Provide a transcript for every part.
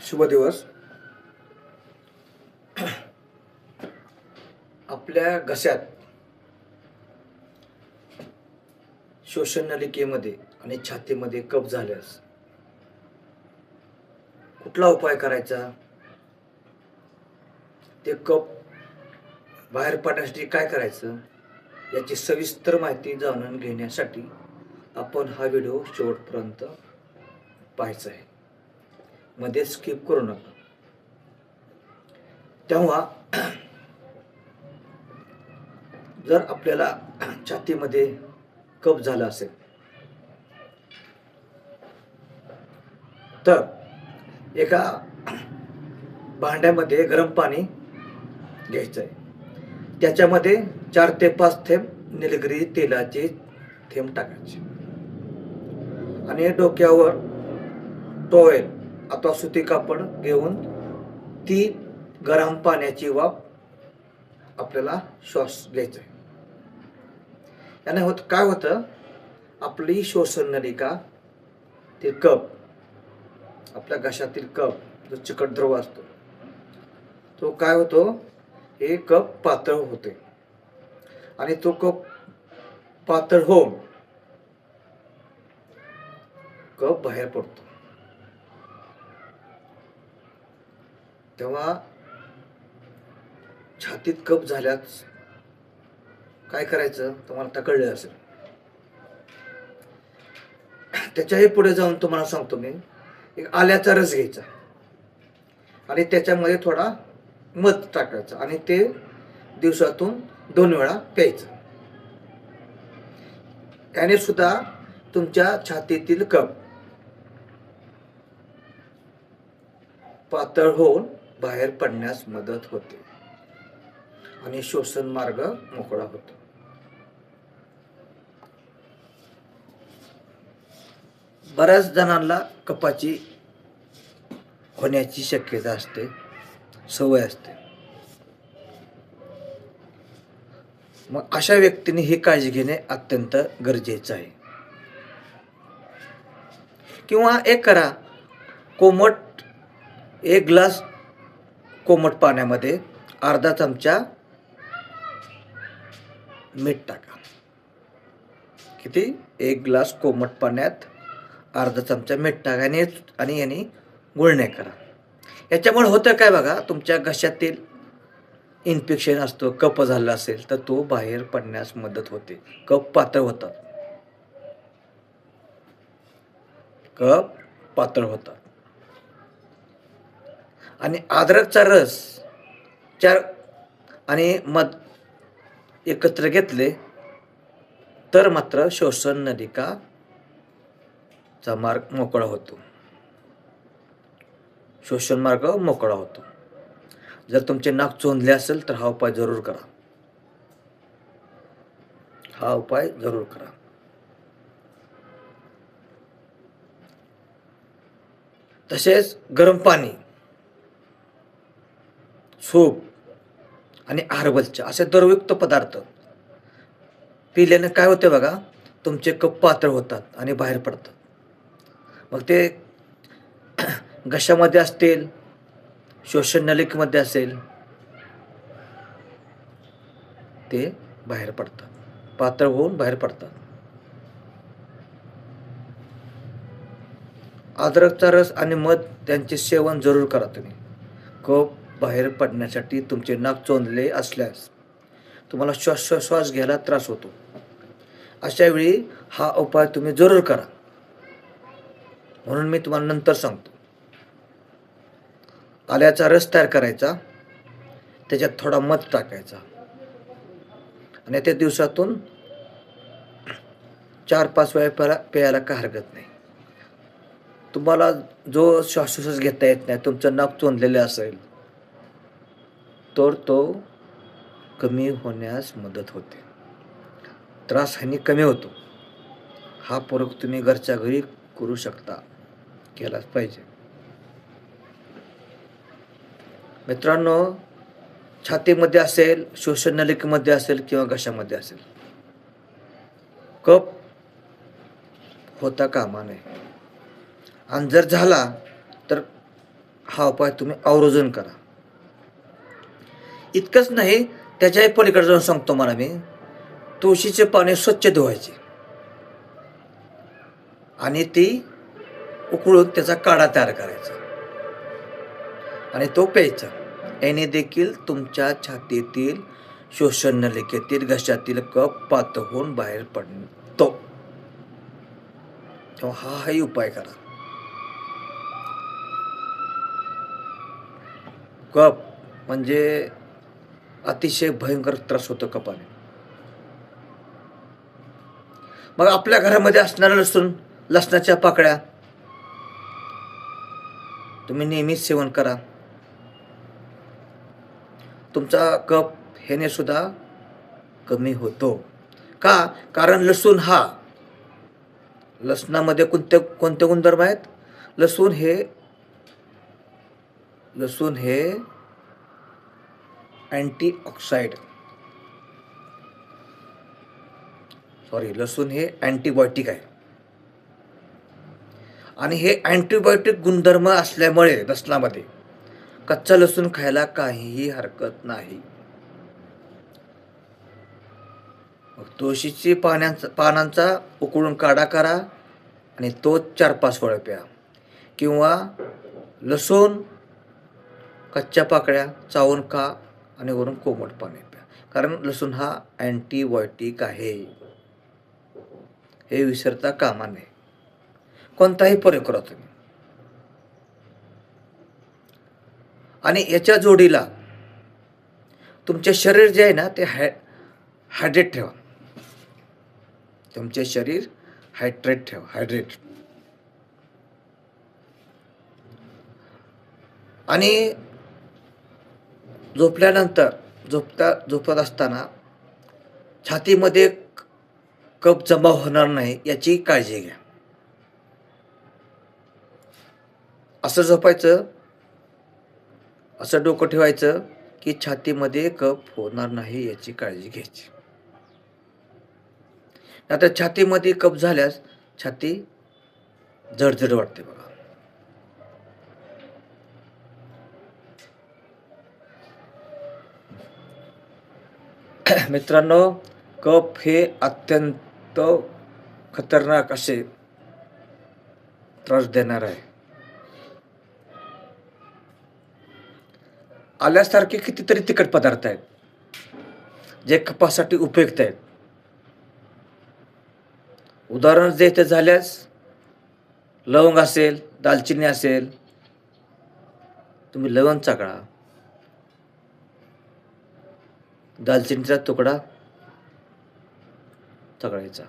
शुभ दिवस. आपल्या घशात शोषण नलिकेमध्ये आणि छातीमध्ये कप झाल्यास कुठला उपाय करायचा? ते कप बाहेर पडण्यासाठी काय करायचं? याची सविस्तर माहिती जाणून घेण्यासाठी आपण हा व्हिडिओ शेवटपर्यंत पाहायचा आहे. मध्ये स्किप करू नका. तेव्हा जर आपल्याला छातीमध्ये कप झाला असेल तर एका भांड्यामध्ये गरम पाणी घ्यायचं आहे त्याच्यामध्ये चार ते पाच थेंब निलगिरी तेलाचे थेंब टाकायचे. आणि डोक्यावर टॉवेल अथवा सुती कापड घेऊन ती गरम पाण्याची वाफ आपल्याला श्वास घ्यायचा आहे याने होत काय होतं? आपली श्वसन नलिका ते कप आपल्या घशातील कप जो चिकट द्रव असतो तो काय होतो? हे कप पातळ होते. आणि तो कप पातळ होऊन कप बाहेर पडतो. तेव्हा छातीत कप झाल्यास काय करायचं? तुम्हाला आता कळलं असेल. त्याच्याही पुढे जाऊन तुम्हाला सांगतो मी. एक आल्याचा रस घ्यायचा. आणि त्याच्यामध्ये थोडा मध टाकायचं आणि ते दिवसातून दोन वेळा प्यायचं. त्याने सुद्धा तुमच्या छातीतील कप पातळ होऊन बाहेर पडण्यास मदत होते. आणि श्वसन मार्ग मोकळा होतो. बऱ्याच जणांना कपाची होण्याची शक्यता असते सवय असते. मग अशा व्यक्तीने ही काळजी घेणे अत्यंत गरजेचं आहे. किंवा एक करा कोमट एक ग्लास कोमट पाण्यामध्ये अर्धा चमचा मीठ टाका. किती? एक ग्लास कोमट पाण्यात अर्धा चमचा मीठ टाका आणि आणि याने गुळण्या करा. याच्यामुळे होतं काय बघा तुमच्या घशातील इन्फेक्शन असतो कप झाला असेल तर तो बाहेर पडण्यास मदत होते. कप पातळ होतात कप पातळ होतात आणि अद्रकचा रस चार आणि मध एकत्र घेतले तर मात्र श्वसन नलिका चा मार्ग मोकळा होतो. श्वसन मार्ग मोकळा होतो. जर तुमचे नाक चोंदले असेल तर हा उपाय जरूर करा. हा उपाय जरूर करा. तसेच गरम पाणी. सूप आणि हर्बलच्या असे द्रवयुक्त पदार्थ. पिल्याने काय होते बघा तुमचे कप पातळ होतात आणि बाहेर पडतात. मग ते घशामध्ये असतील शोषण नलिकेमध्ये असेल ते बाहेर पडतात. पातळ होऊन बाहेर पडतात. अद्रकचा रस आणि मध त्यांचे सेवन जरूर करा तुम्ही. कप बाहेर पडण्यासाठी तुमचे नाक चोंदले असल्यास तुम्हाला श्वास श्वास घ्यायला त्रास होतो. अशा वेळी हा उपाय तुम्ही जरूर करा. म्हणून मी तुम्हाला नंतर सांगतो. आल्याचा रस तयार करायचा. त्याच्यात थोडा मध टाकायचा. आणि त्या दिवसातून चार पाच वेळा प्यायला प्यायला काय हरकत नाही. तुम्हाला जो श्वासोश्वास घेता येत नाही तुमचं नाक चोंदलेलं असेल तर तो कमी होण्यास मदत होते. त्रास हानी कमी होतो. हा प्रयोग तुम्ही घरच्या घरी करू शकता केलाच पाहिजे. मित्रांनो छातीमध्ये असेल श्वसन नलिकेमध्ये असेल किंवा घशामध्ये असेल कप होता कामा नये. आणि जर झाला तर हा उपाय तुम्ही आवर्जून करा. इतकंच नाही त्याच्याही पलीकडे जाऊन सांगतो मला मी. तुळशीचे पाने स्वच्छ धुवायचे. आणि ती उकळून त्याचा काढा तयार करायचा. आणि तो प्यायचा. याने देखील तुमच्या छातीतील शोषण नलिकेतील घशातील कप पात होऊन बाहेर पडतो. तेव्हा हाही उपाय करा. कप म्हणजे अतिशय भयंकर त्रास होतो कपाने मग आपल्या घरामध्ये असणारा लसूण लसणाच्या पाकळ्या तुम्ही नेहमीच सेवन करा. तुमचा कप हेने सुद्धा कमी होतो. का? कारण लसूण हा लसणामध्ये कोणते कोणते गुणधर्म आहेत? लसूण हे लसूण हे अँटीऑक्साइड. सॉरी लसूण हे अँटीबायोटिक आहे. आणि हे अँटीबायोटिक गुणधर्म असल्यामुळे लसणामध्ये कच्चा लसूण खायला काहीही हरकत नाही. तुळशीची पाण्याचा पानांचा उकळून काढा करा आणि तो चार पाच फळं प्या. किंवा लसूण कच्च्या पाकळ्या चावून खा. आणि वरून कोमट पाणी प्या. कारण लसूण हा अँटीबायोटिक आहे. हे विसरता कामा नये. कोणताही प्रयोग करा तुम्ही. आणि याच्या जोडीला तुमचे शरीर जे आहे ना ते हाय हायड्रेट ठेवा. तुमचे शरीर हायड्रेट ठेवा हायड्रेट. आणि झोपल्यानंतर झोपता झोपत असताना छातीमध्ये कप जमा होणार नाही याची काळजी घ्या. असं झोपायचं असं डोकं ठेवायचं की छातीमध्ये कप होणार नाही याची काळजी घ्यायची. आता छातीमध्ये कप झाल्यास छाती जडजड वाटते बघा. मित्रांनो कप हे अत्यंत खतरनाक असे त्रास देणार आहे. आल्यासारखे कितीतरी तिखट पदार्थ आहेत जे कपासाठी उपयुक्त आहेत. उदाहरण द्यायचं झाल्यास लवंग असेल दालचिनी असेल तुम्ही लवंग चाकळा दालचिनीचा तुकडा चकळायचा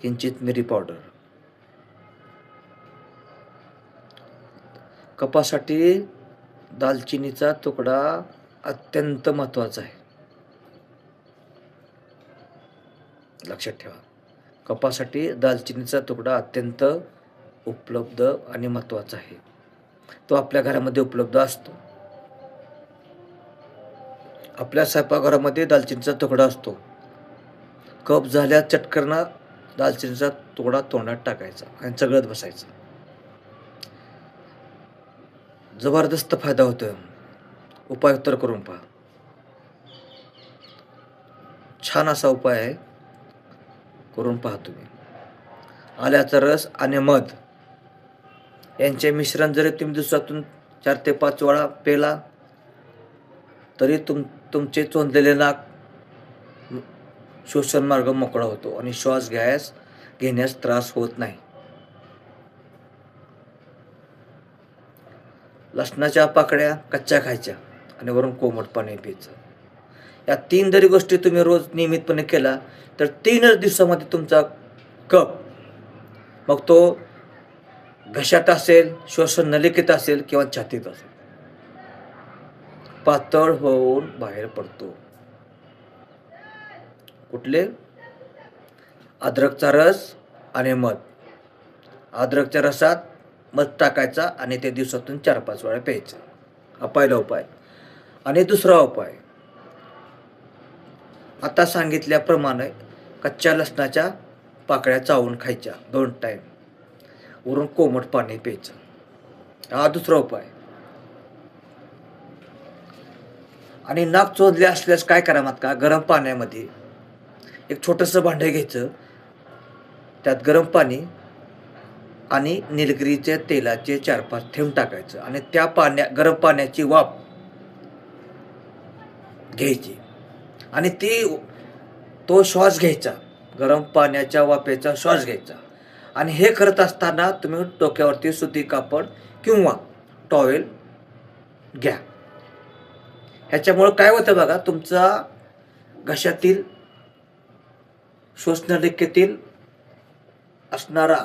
किंचित मिरी पावडर. कपासाठी दालचिनीचा तुकडा अत्यंत महत्त्वाचा आहे. लक्षात ठेवा. कपासाठी दालचिनीचा तुकडा अत्यंत उपलब्ध आणि महत्त्वाचा आहे. तो आपल्या घरामध्ये उपलब्ध असतो. आपल्या स्वयंपाकघरामध्ये दालचिनीचा तुकडा असतो. कप झाल्या चटकरनं दालचिनीचा तुकडा तोंडात टाकायचा आणि चगळत बसायचं. जबरदस्त फायदा होतो उपाय उत्तर करून पहा. छान असा उपाय आहे. करून पहा तुम्ही. आल्याचा रस आणि मध. यांचे मिश्रण जरी तुम्ही दिवसातून चार ते पाच वेळा पेला तरी तुम तुमचे चोंदलेले नाक श्वसन मार्ग मोकळा होतो आणि श्वास घ्यायस घेण्यास त्रास होत नाही. लसणाच्या पाकड्या कच्च्या खायच्या आणि वरून कोमट पाणी प्यायचं. या तीन जरी गोष्टी तुम्ही रोज नियमितपणे केला तर तीनच दिवसामध्ये तुमचा कप मग तो घशात असेल श्वसन नलिकेत असेल किंवा छातीत असेल. पातळ होऊन बाहेर पडतो. कुठले? अद्रकचा रस आणि मध. अद्रकच्या रसात मध टाकायचा आणि ते दिवसातून चार पाच वेळा प्यायचं. हा पहिला उपाय. आणि दुसरा उपाय. आता सांगितल्याप्रमाणे कच्च्या लसणाच्या पाकळ्या चावून खायच्या दोन टाईम वरून कोमट पाणी प्यायचं. हा दुसरा उपाय. आणि नाक चोदले असल्यास काय करा मात का? गरम पाण्यामध्ये एक छोटंसं भांडं घ्यायचं. त्यात गरम पाणी आणि निलगिरीच्या तेलाचे चार पाच थेंब टाकायचं आणि त्या पाण्या गरम पाण्याची वाफ घ्यायची. आणि ती तो श्वास घ्यायचा. गरम पाण्याच्या वाफेचा श्वास घ्यायचा. आणि हे करत असताना तुम्ही डोक्यावरती सुती कापड किंवा टॉवेल घ्या. ह्याच्यामुळं काय होतं बघा तुमचा घशातील श्वसनरेखेतील असणारा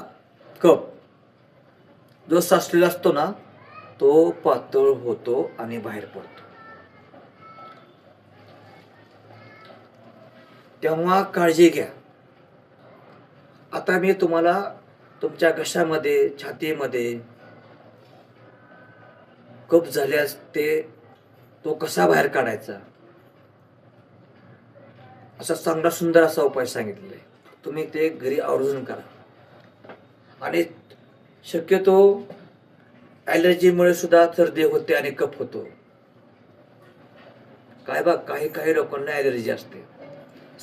कप जो साचलेला असतो ना तो पातळ होतो आणि बाहेर पडतो. तेव्हा काळजी घ्या. आता मी तुम्हाला तुमच्या घशामध्ये छातीमध्ये कप झाल्यास ते तो कसा बाहेर काढायचा? असा चांगला सुंदर असा उपाय सांगितलेला आहे. तुम्ही ते घरी आवर्जून करा. आणि शक्यतो ॲलर्जीमुळे सुद्धा सर्दी होते आणि कफ होतो. काय बा काही काही लोकांना ॲलर्जी असते.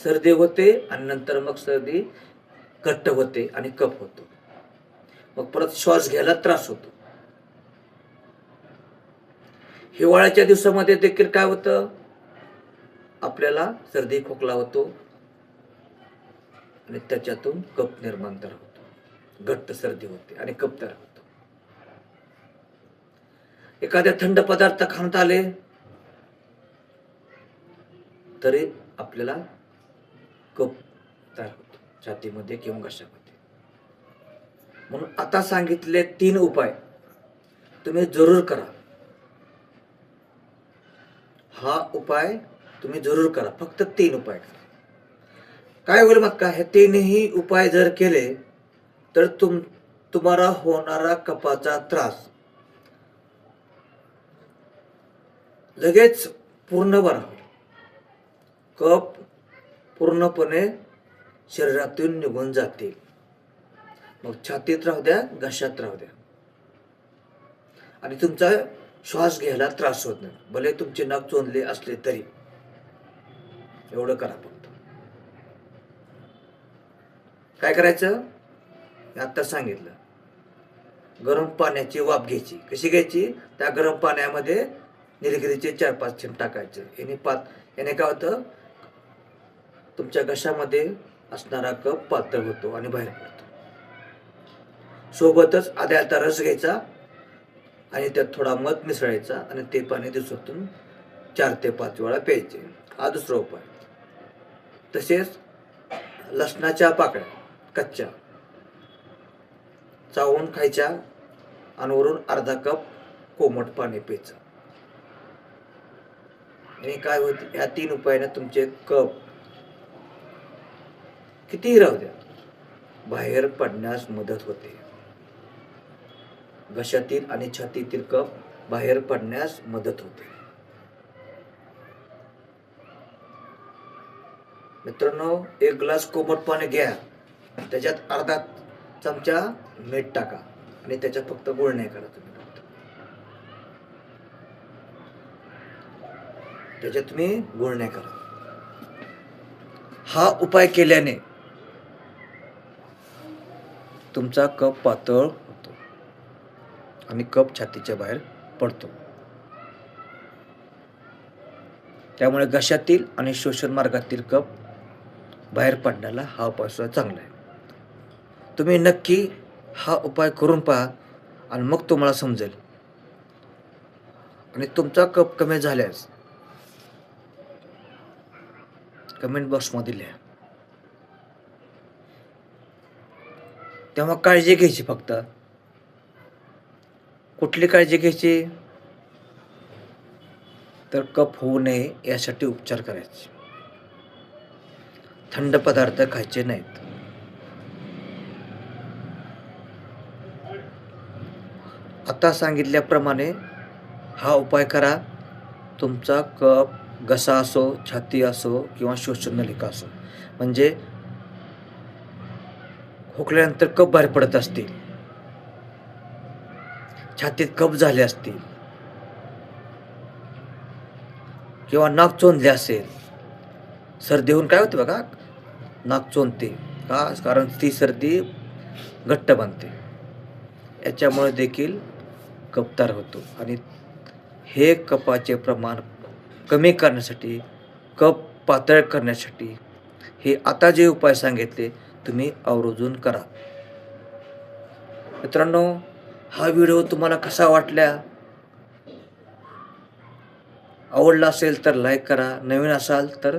सर्दी होते आणि नंतर मग सर्दी घट्ट होते आणि कफ होतो. मग परत श्वास घ्यायला त्रास होतो. हिवाळ्याच्या दिवसामध्ये देखील काय होतं? आपल्याला सर्दी खोकला होतो. आणि त्याच्यातून कप निर्माण तर होतो. घट्ट सर्दी होते आणि कप तयार होतो. एखाद्या थंड पदार्थ खाण्यात आले तरी आपल्याला कप तयार होतो. छातीमध्ये किंवा घशामध्ये. म्हणून आता सांगितले तीन उपाय तुम्ही जरूर करा. हा उपाय तुम्ही जरूर करा. फक्त तीन उपाय करा. काय होईल मग का हे तीनही उपाय जर केले तर तुम तुम्हाला होणारा कपाचा त्रास. लगेच पूर्ण बरा कप पूर्णपणे शरीरातून निघून जातील. मग छातीत राहू द्या घशात राहू द्या. आणि तुमचा श्वास घ्यायला त्रास होत नाही. भले तुमचे नाक चोंदले असले तरी. एवढं करा फक्त. काय करायचं? आता आत्ता सांगितलं. गरम पाण्याची वाफ घ्यायची. कशी घ्यायची? त्या गरम पाण्यामध्ये निलगिरीचे चार पाच थेंब टाकायचे. याने पात याने काय होतं? तुमच्या घशामध्ये असणारा कप पातळ होतो आणि बाहेर पडतो. सोबतच आद्याचा रस घ्यायचा. आणि त्यात थोडा मध मिसळायचा आणि ते पाणी दिवसातून चार ते पाच वेळा प्यायचे. हा दुसरा उपाय. तसेच लसणाच्या पाकळ्या कच्च्या. चावून खायच्या आणि वरून अर्धा कप कोमट पाणी प्यायचं. आणि काय होत या तीन उपायाने तुमचे कप कितीही राहू द्या बाहेर पडण्यास मदत होते. घशातील आणि छातीतील कप बाहेर पडण्यास मदत होते. मित्रांनो एक ग्लास कोमट पाणी घ्या. त्याच्यात अर्धा चमचा मीठ टाका आणि त्याच्यात फक्त गोळ नाही करा तुम्ही. त्याच्यात तुम्ही गोळ नाही करा हा उपाय केल्याने तुमचा कप पातळ आणि कप छातीच्या बाहेर पडतो. त्यामुळे घशातील आणि शोषण मार्गातील कप बाहेर पडण्याला हा उपाय सुद्धा चांगला आहे. तुम्ही नक्की हा उपाय करून पहा आणि मग तुम्हाला समजेल. आणि तुमचा कप कमी झाल्यास कमेंट बॉक्समध्ये लिहा. तेव्हा काळजी घ्यायची फक्त. कुठली काळजी घ्यायची? तर कप होऊ नये यासाठी उपचार करायचे. थंड पदार्थ खायचे नाहीत. आता सांगितल्याप्रमाणे हा उपाय करा. तुमचा कप घसा असो छाती असो किंवा शोषणलिका असो. म्हणजे खोकल्यानंतर कप बाहेर पडत असतील. छातीत कप झाले असतील किंवा नाक चोंदले असेल सर्दी होऊन काय होते बघा नाक चोंदते का? कारण ती सर्दी घट्ट बनते. याच्यामुळे देखील कप तयार होतो. आणि हे कपाचे प्रमाण कमी करण्यासाठी कप पातळ करण्यासाठी हे आता जे उपाय सांगितले तुम्ही आवर्जून करा. मित्रांनो हा व्हिडिओ तुम्हाला कसा वाटला? आवडला असेल तर लाईक करा. नवीन असाल तर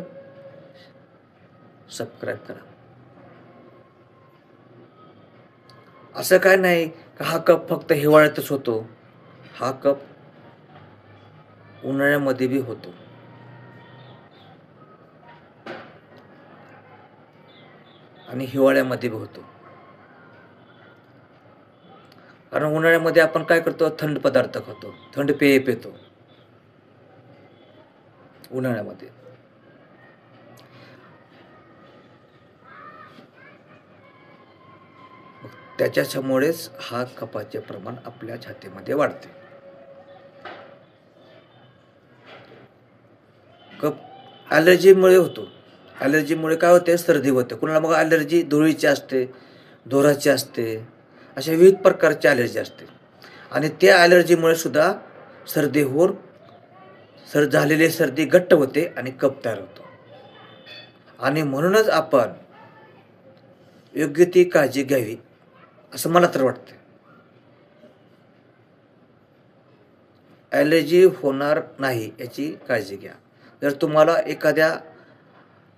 सबस्क्राईब करा. असं काय नाही का हा कप फक्त हिवाळ्यातच होतो. हा कप उन्हाळ्यामध्ये बी होतो. आणि हिवाळ्यामध्ये बी होतो. कारण उन्हाळ्यामध्ये आपण काय करतो? थंड पदार्थ खातो. थंड पेय पितो. उन्हाळ्यामध्ये. त्याच्यामुळेच हा कपाचे प्रमाण आपल्या छातीमध्ये वाढते. कप ॲलर्जीमुळे होतो. ॲलर्जीमुळे काय होते? सर्दी होते. कुणाला मग ॲलर्जी धुळीची असते धुराची असते अशा विविध प्रकारची ॲलर्जी असते आणि त्या ॲलर्जीमुळे सुद्धा सर्दी होऊन सर झालेली सर्दी घट्ट होते आणि कप तयार होतो. आणि म्हणूनच आपण योग्य ती काळजी घ्यावी असं मला तर वाटतं ॲलर्जी होणार नाही याची काळजी घ्या. जर तुम्हाला एखाद्या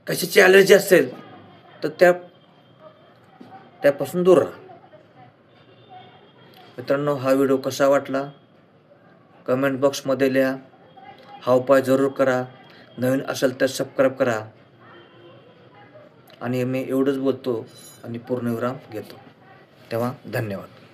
कशाची ॲलर्जी असेल तर त्या त्यापासून दूर राहा. मित्रांनो हा व्हिडिओ कसा वाटला? कमेंट बॉक्समध्ये लिहा. हा उपाय जरूर करा. नवीन असेल तर सबस्क्राईब करा. आणि मी एवढंच बोलतो आणि पूर्णविराम घेतो. तेव्हा धन्यवाद.